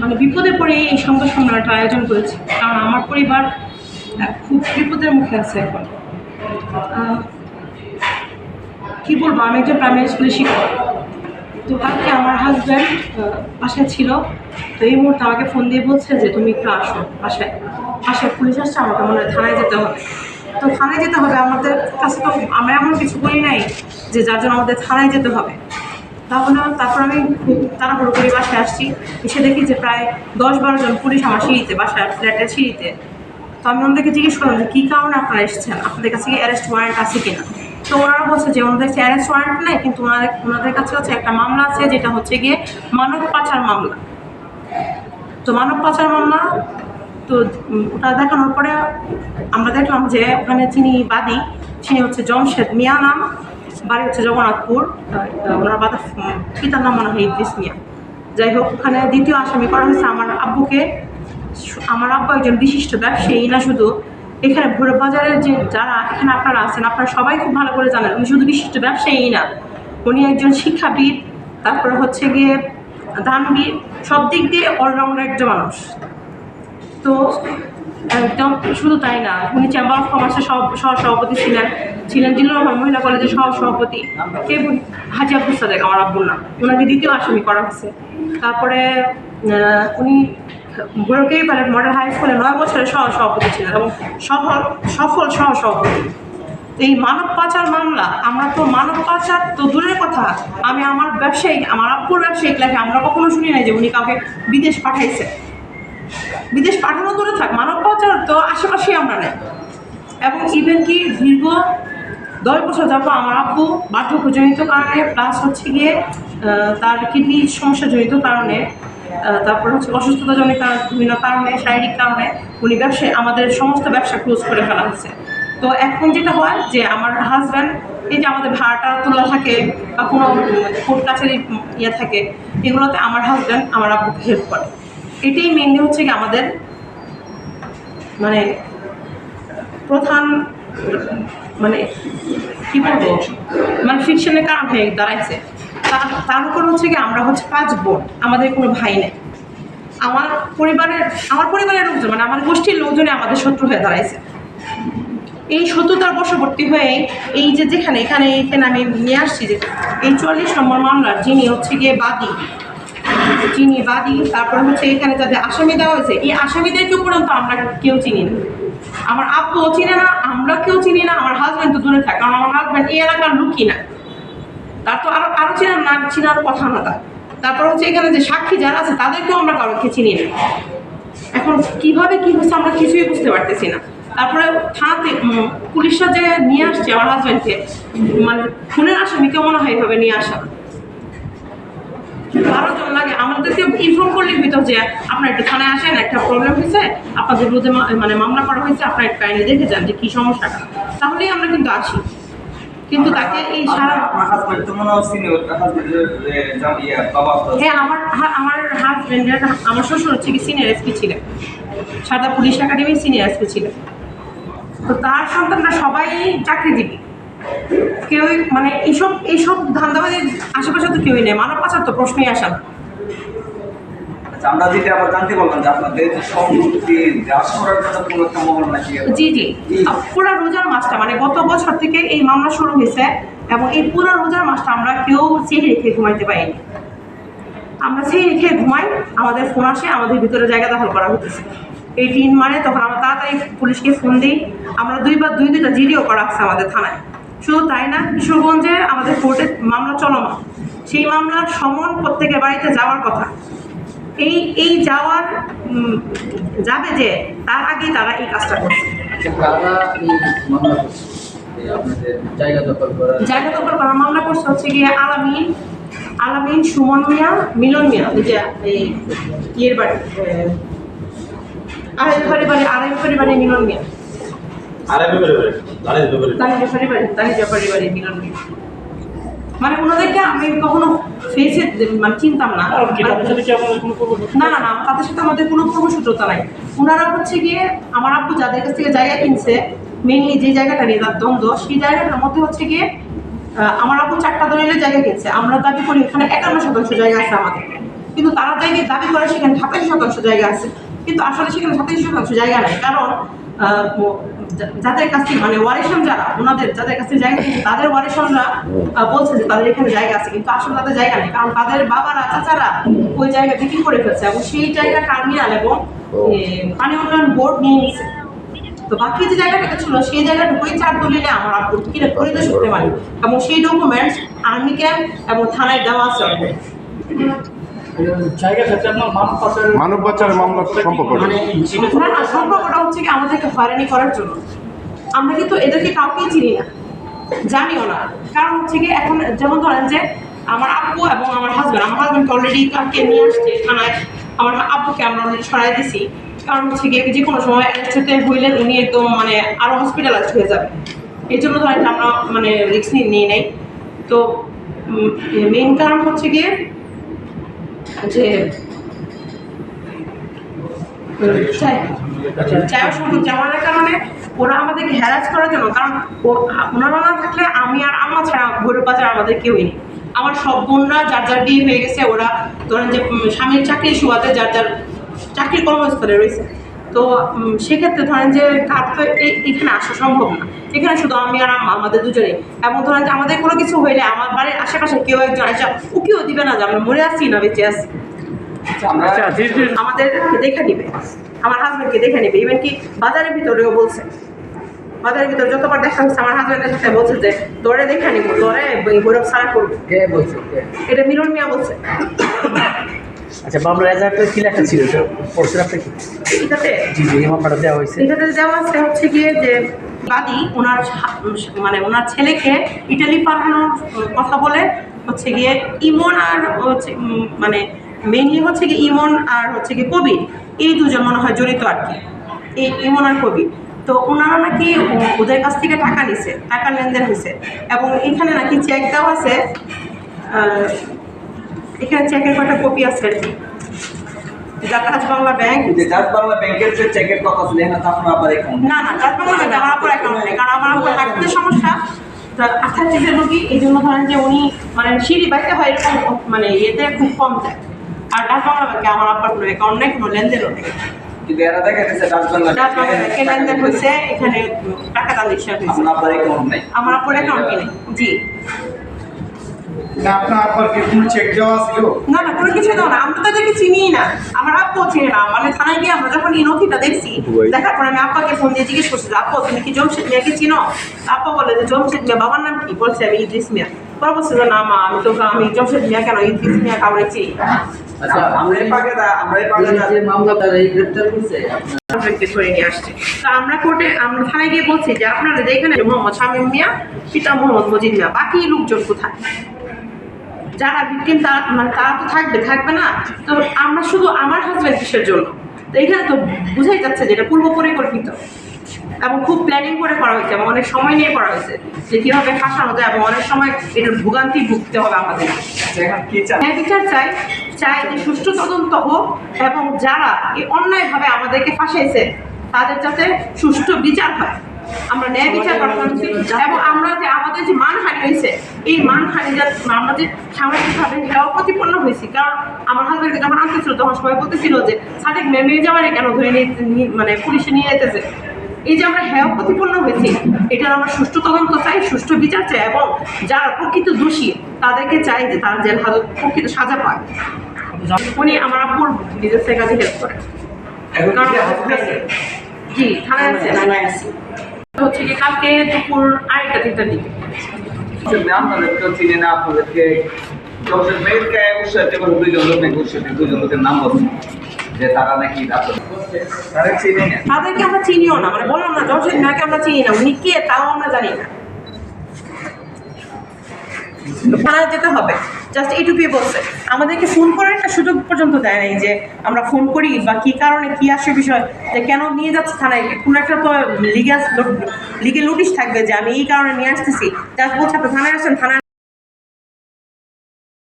মানে বিপদে পড়ে এই সংবাদ সম্মেলনটা আয়োজন করেছি। কারণ আমার পরিবার খুব বিপদের মুখে আছে এখন। কি বলব, আমি একজন প্রাইমারি স্কুলের শিক্ষক। তো কালকে আমার হাজব্যান্ড বাসায় ছিল। তো এই মুহূর্তে আমাকে ফোন দিয়ে বলছে যে, তুমি একটু আসো বাসায়। বাসায় পুলিশ আসছে, আমাকে মনে হয় থানায় যেতে হবে। তো থানায় যেতে হবে, আমাদের কাছে তো আমরা এমন কিছু বলি নাই যে, যার জন্য আমাদের থানায় যেতে হবে। তাহলে তারপর আমি খুব তাড়াহুড়ো করে বাসায় আসছি। এসে দেখি যে প্রায় দশ বারো জন পুলিশ আমার সিঁড়িতে বাসায় ফ্ল্যাটের সিঁড়িতে। তো আমি ওনাদেরকে জিজ্ঞেস করলাম যে, কী কারণে আপনারা এসেছেন? আপনাদের কাছে কি অ্যারেস্ট ওয়ারেন্ট আছে কিনা? তো ওনারা বলছে যে, ওনাদের কাছে অ্যারেস্ট ওয়ারেন্ট নেই, কিন্তু ওনাদের ওনাদের কাছে হচ্ছে একটা মামলা আছে, যেটা হচ্ছে গিয়ে মানব পাচার মামলা। তো মানব পাচার মামলা, তো ওটা দেখানোর পরে আমরা দেখলাম যে ওখানে যিনি বাদী, তিনি হচ্ছে জমশেদ মিয়া নাম। বাড়ি হচ্ছে জগন্নাথপুর ওনার বাদা পিতার নাম মনে হয় ইদ্রিস মিয়া। যাই হোক, ওখানে দ্বিতীয় আসামি করা হয়েছে আমার আব্বুকে। আমার আব্বু একজন বিশিষ্ট ব্যবসায়ী না শুধু এখানে ভোর বাজারের যে যারা এখানে আপনারা আছেন, আপনারা সবাই খুব ভালো করে জানেন, উনি শুধু বিশিষ্ট ব্যবসায়ী না, উনি একজন শিক্ষাবিদ, তারপরে হচ্ছে গিয়ে দানবীর সব দিক দিয়ে অলরাউন্ডার একজন মানুষ। তো একদম শুধু তাই না, উনি চেম্বার অফ কমার্সের সহ সভাপতি ছিলেন। ছিলেন জিল্লুর রহমান মহিলা কলেজের সহ সভাপতি কে? হাজি আব্দুল সাদেক, আমার আব্বুর নাম। ওনাকে দ্বিতীয় আসামি করা হয়েছে। তারপরে উনি বুড়োকেই পারে মডেল হাই স্কুলে নয় বছরের সহ সভাপতি ছিলেন এবং সফল সফল সহ সভাপতি এই মানব পাচার মামলা, আমরা তো মানব পাচার তো দূরের কথা। আমি আমার ব্যবসায়ী আমার আব্বুর ব্যবসায়িক লাইফে আমরা কখনো শুনি নাই যে উনি কাউকে বিদেশ পাঠাইছে। বিদেশ পাঠানো দূরে থাক, মানব পাচার তো আশেপাশেই আমরা নেই। এবং ইভেন কি দীর্ঘ দশ বছর যাব আমার আব্বু বার্ধক্যজনিত কারণে প্লাস হচ্ছে গিয়ে তার কিডনি সমস্যাজনিত কারণে তারপর হচ্ছে অসুস্থতাজনিত বিভিন্ন কারণে, শারীরিক কারণে, উনি ব্যবসায় আমাদের সমস্ত ব্যবসা ক্লোজ করে ফেলা হয়েছে। তো এখন যেটা হয় যে আমার হাজব্যান্ড এই যে আমাদের ভাড়াটা তোলা থাকে বা কোনো কোর্ট কাছারি ইয়ে থাকে, এগুলোতে আমার হাজব্যান্ড আমার আব্বুকে হেল্প করে। এটাই মেনলি হচ্ছে কি আমাদের মানে প্রধান মানে কি বলব? মানে ফিকশনের কারণ হয়ে দাঁড়াইছে। তার উপর হচ্ছে কি আমরা হচ্ছে পাঁচ বোন, আমাদের কোনো ভাই নেই। আমার পরিবারের আমার পরিবারের লোকজন মানে আমার গোষ্ঠীর লোকজনে আমাদের শত্রু হয়ে দাঁড়াইছে। এই শত্রুতার বশবর্তী হয়ে এই যে যেখানে, এখানে এখানে আমি নিয়ে আসছি যে এই চুয়াল্লিশ নম্বর মামলার যিনি হচ্ছে গিয়ে বাদী চিনি, বাদী, তারপরে হচ্ছে এখানে যাদের আসামি দেওয়া হয়েছে, এই আসামিদেরকেও পর্যন্ত আমরা কেউ চিনি না। আমার আব্বুও চিনে না, আমরা কেউ চিনি না, আমার হাজব্যান্ড তো দূরে থাকে, কারণ আমার হাজব্যান্ড এই এলাকার লুকি না। তার তো আরও আরও চিনার না চিনার কথা না তার। তারপর হচ্ছে এখানে যে সাক্ষী যারা আছে, তাদেরকেও আমরা কারোকে চিনি না। এখন কীভাবে কি হচ্ছে আমরা কিছুই বুঝতে পারতেছি না। তারপরে থানাতে পুলিশরা যে নিয়ে আসছে আমার হাজব্যান্ডকে মানে খুনের আসামিকে মনে হয় এভাবে নিয়ে আসা। বারো জন লাগে আমাদেরকে ইনফর্ম করলে হইতো যে আপনার একটু থানায় আসেন একটা প্রবলেম হয়েছে আপনাদের বিরুদ্ধে মানে মামলা করা হয়েছে আপনার একটু কাইন্ডলি দেখে যান যে কী সমস্যাটা। তাহলেই আমরা কিন্তু আসি কিন্তু তাকে এই সারা আমার হয় ইয়ে হ্যাঁ আমার হা- আমার হাজব্যান্ডের আমার শ্বশুর হচ্ছে কি সিনিয়র এসপি ছিলেন। Sarda police academy senior SP ছিলেন। তো তার সন্তানরা সবাই চাকরিজীবী। কেউই মানে এইসব এইসব ধান্দাবাজির আশেপাশে তো কেউই নেই। মানব পাচার তো প্রশ্নই আসা না। আচ্ছা, আমরা যেটা আবার জানতে পারলাম যে আপনাদের সম্পত্তি হ্রাস করার জন্য কোনো একটা মহল নাকি জি জি। পুরো রোজার মাসটা মানে গত বছর থেকে এই মামলা শুরু হয়েছে এবং এই পুরো রোজার মাসটা আমরা কেউ চেয়ে রেখে ঘুমাইতে পারিনি। আমরা সেই রেখে ঘুমাই আমাদের ফোন আসে আমাদের ভিতরে জায়গা দখল করা হতেছে এই টিন মারে তখন আমরা তাড়াতাড়ি পুলিশকে ফোন দিই। আমরা দুইবার দুই দুইটা জিডিও করা আছে আমাদের থানায়। শুধু তাই না কিশোরগঞ্জে আমাদের কোর্টে মামলা চলমান। সেই মামলার সমন প্রত্যেকের বাড়িতে যাওয়ার কথা। এই এই যাওয়ার যাবে যে তার আগেই তারা এই কাজটা করছে। করছে? জায়গা দখল করা মামলা করছে হচ্ছে গিয়ে আলামিন আলামিন সুমন মিয়া মিলন মিয়া যে এই ইয়ের বাড়ি আড়াই বাড়ি আড়াই বাড়ি মিলন মিয়া। আরে ব্যাপারে ব্যাপারে মিলন মানে ওনাদেরকে আমি কখনো ফেসে মানে চিনতাম না। না না না তাদের সাথে আমাদের কোনো পূর্বসূত্রতা নাই। ওনারা হচ্ছে গিয়ে আমার আব্বু যাদের কাছ থেকে জায়গা কিনছে মেনলি যে জায়গাটা নিয়ে তার দ্বন্দ্ব সেই জায়গাটার মধ্যে হচ্ছে গিয়ে আহ, আমার আব্বু চারটা দলিলের জায়গা কিনছে। আমরা দাবি করি ওখানে একান্ন শতাংশ জায়গা আছে আমাদের। কিন্তু তারা দাবি দাবি করে সেখানে সাতাশি শতাংশ জায়গা আছে। কিন্তু আসলে সেখানে সাতাশি শতাংশ জায়গা নেই। কারণ যাদের কাছে মানে ওয়ারিশন যারা ওনাদের যাদের কাছে জায়গা তাদের ওয়ারিশনরা বলছে যে তাদের এখানে জায়গা আছে কিন্তু আসলে তাদের জায়গা নেই কারণ তাদের বাবারা চাচারা ওই জায়গা বিক্রি করে ফেলছে এবং সেই জায়গা টার্মিনাল এবং পানি উন্নয়ন বোর্ড নিয়ে নিচ্ছে তো বাকি যে জায়গাটা ছিল সেই জায়গাটুকুই চার দলিলে আমার কিনে পরিদর্শন করতে পারি এবং সেই ডকুমেন্টস আর্মি ক্যাম্প এবং থানায় দেওয়া আছে মানব পাচারের মামলা সম্পর্ক মানে সম্পর্কটা হচ্ছে কি আমাদেরকে হয়রানি করার জন্য। আমরা কিন্তু এদেরকে কাউকেই চিনি না। জানিও না। কারণ হচ্ছে কি এখন যেমন ধরেন যে আমার আব্বু এবং আমার হাজব্যান্ড আমার হাজব্যান্ডকে অলরেডি কালকে নিয়ে আসছে থানায় আমার আব্বুকে আমরা অলরেডি সরাই দিছি। কারণ হচ্ছে কি যে কোনো সময় একসাথে হইলেন উনি একদম মানে আরও হসপিটালাইজ হয়ে যাবে। এই জন্য ধরেন আমরা মানে রিক্স নিয়ে নাই। তো মেইন কারণ হচ্ছে গিয়ে যে চাই সম্পদ জামানোর কারণে ওরা আমাদেরকে হ্যারাস করার জন্য কারণ ও- ওনারা না থাকলে আমি আর আমার ছাড়া আমাদের কেউই নেই। আমার সব বোনরা যার যার বিয়ে হয়ে গেছে ওরা ধরেন যে স্বামীর চাকরির সুবাদে যার যার চাকরির কর্মস্থলে রয়েছে। তো সেক্ষেত্রে ধরেন যে কার তো এখানে আসা সম্ভব না। এখানে শুধু আমি আর আমাদের দুজনেই। এবং ধরেন যে আমাদের কোনো কিছু হইলে আমার বাড়ির আশেপাশে কেউ একজন আসা ওকেও দিবে না যে আমরা মরে আসছি না বেঁচে আসছি আচ্ছা, আমরা আমাদেরকে দেখে নিবে। আমার হাজবেন্ডকে দেখে নিবে। ইভেন কি বাজারের ভিতরেও বলছে। বাজারের ভিতরে যতবার দেখা হচ্ছে আমার হাজবেন্ডের সাথে বলছে যে তোরে দেখে নিব তোরে এই গৌরব সারা করব। বলছে এটা মিলন মিয়া বলছে। আচ্ছা মামলা রেজাল্টে কি লেখা ছিল? পড়ছেন আপনি এটাতে জি জি মামলাটা দেওয়া হয়েছে। এটাতে দেওয়া আছে হচ্ছে গিয়ে যে বাদী ওনার মানে ওনার ছেলেকে ইটালি পাঠানোর কথা বলে হচ্ছে গিয়ে ইমন আর হচ্ছে মানে মেইনলি হচ্ছে গিয়ে ইমন আর হচ্ছে গিয়ে কবির। এই দুজন মনে হয় জড়িত আর কি। এই ইমন আর কবির। তো ওনারা নাকি ওদের কাছ থেকে টাকা নিছে টাকা লেনদেন হয়েছে। এবং এখানে নাকি চেক দেওয়া আছে এখানে চেকের কটা কপি আছে? আর কি জাকাজ বাংলা ব্যাংক যে বাংলা ব্যাংকের যে চেকের কথা ছিল এখানে তো আপনার আবার অ্যাকাউন্ট না না তারপর বলবেন যে আমার আপুর অ্যাকাউন্ট নেই কারণ আমার আপুর হাঁটতে সমস্যা। আর্থাইটিসের রোগী এই জন্য ধরেন যে উনি মানে সিঁড়ি বাইতে হয় এরকম মানে ইয়েতে খুব কম যায়। আর ডাক বাংলা ব্যাংকে আমার আপার কোনো অ্যাকাউন্ট নেই কোনো লেনদেনও নেই। বাংলা বাংলা ব্যাংকে এখানে টাকা ট্রানজেকশন অ্যাকাউন্ট আমার আপুর অ্যাকাউন্টই নেই জি। না আপনার আবার কি কোনো চেক দেওয়া ছিল? না না কোনো কিছু দাও না। আমরা তাদেরকে চিনিই না। আমার আপ্পু চিনি না। মানে থানায় গিয়ে আমরা যখন এই নথিটা দেখছি দেখার পর আমি আপ্পাকে ফোন দিয়ে জিজ্ঞেস করছি যে, তুমি কি জমশেদ মিয়াকে চিনো? আপ্পা বলে যে জমশেদ মিয়া বাবার নাম কি? বলছে আমি ইদ্রিস মিয়া। পরে বলছে যে না মা আমি তো আমি জমশেদ মিয়া কেন ইদ্রিস মিয়া কাউরে চিনি? আচ্ছা আমরা এই পাকে আমরা এই পাকে এই দা- যে এই গ্রেপ্তার করছে। আপনার ধরে নিয়ে আসছে। তো আমরা কোর্টে আমরা থানায় গিয়ে বলছি যে আপনারা যেখানে মোহাম্মদ শামীম মিয়া পিতা মোহাম্মদ মজিদ মিয়া বাকি লোকজন কোথায়? যারা ভিকটিম তারা মানে তারা তো থাকবে থাকবে না। তো আমরা শুধু আমার হাজব্যান্ড কিসের জন্য? তো এখানে তো বোঝাই যাচ্ছে যে এটা পূর্ব পরিকল্পিত এবং খুব প্ল্যানিং করে করা হয়েছে এবং অনেক সময় নিয়ে করা হয়েছে যে কীভাবে ফাঁসানো যায় এবং অনেক সময় এটার ভোগান্তি ভুগতে হবে আমাদের। আচ্ছা, ন্যায় বিচার চাই। চাই যে সুষ্ঠু তদন্ত হোক এবং যারা এই অন্যায়ভাবে আমাদেরকে ফাঁসাইছে তাদের যাতে সুষ্ঠু বিচার হয়। আমরা ন্যায় বিচার করছি এবং আমরা যে আমাদের যে মানহানি হয়েছে এই মানহানি যাতে আমরা যে সামাজিকভাবে হেয় প্রতিপন্ন হয়েছি কারণ আমার হাজবেন্ডকে যখন আনতেছিল তখন সবাই বলতেছিল যে সাদেক মেয়ে যাওয়ারে কেন ধরে নিয়ে মানে পুলিশে নিয়ে যেতেছে? এই যে আমরা হেয় প্রতিপন্ন হয়েছি এটার আমরা সুষ্ঠু তদন্ত চাই সুষ্ঠু বিচার চাই এবং যারা প্রকৃত দোষী তাদেরকে চাই যে তারা যেন হাজত প্রকৃত সাজা পায়। উনি আমার আপুর বিজনেসের কাজে হেল্প করে কারণ? জি থানায় আছে। থানায় আছে। হচ্ছে কি কালকে দুপুর আড়াইটা তিনটার দিকে। চিনি না আপনাদেরকে জমশেদ মেয়েরকে অবশ্যই করে দুইজন লোক নাকি অবশ্যই দুইজন লোকের নাম বলুন যে তারা নাকি তারা চিনি না। তাদেরকে আমরা চিনিও না মানে বললাম না মিয়াকে আমরা চিনি না উনি কে তাও আমরা জানি না। থানায় যেতে হবে জাস্ট এইটুকুই বলছে। আমাদেরকে ফোন করার একটা সুযোগ পর্যন্ত দেয় নাই যে আমরা ফোন করি বা কি কারণে কি আসে বিষয়, যে কেন নিয়ে যাচ্ছে থানায়? কোনো একটা তো লিগাল লিগেল নোটিশ থাকবে যে আমি এই কারণে নিয়ে আসতেছি। যা বলছে থানায় আসেন, থানায়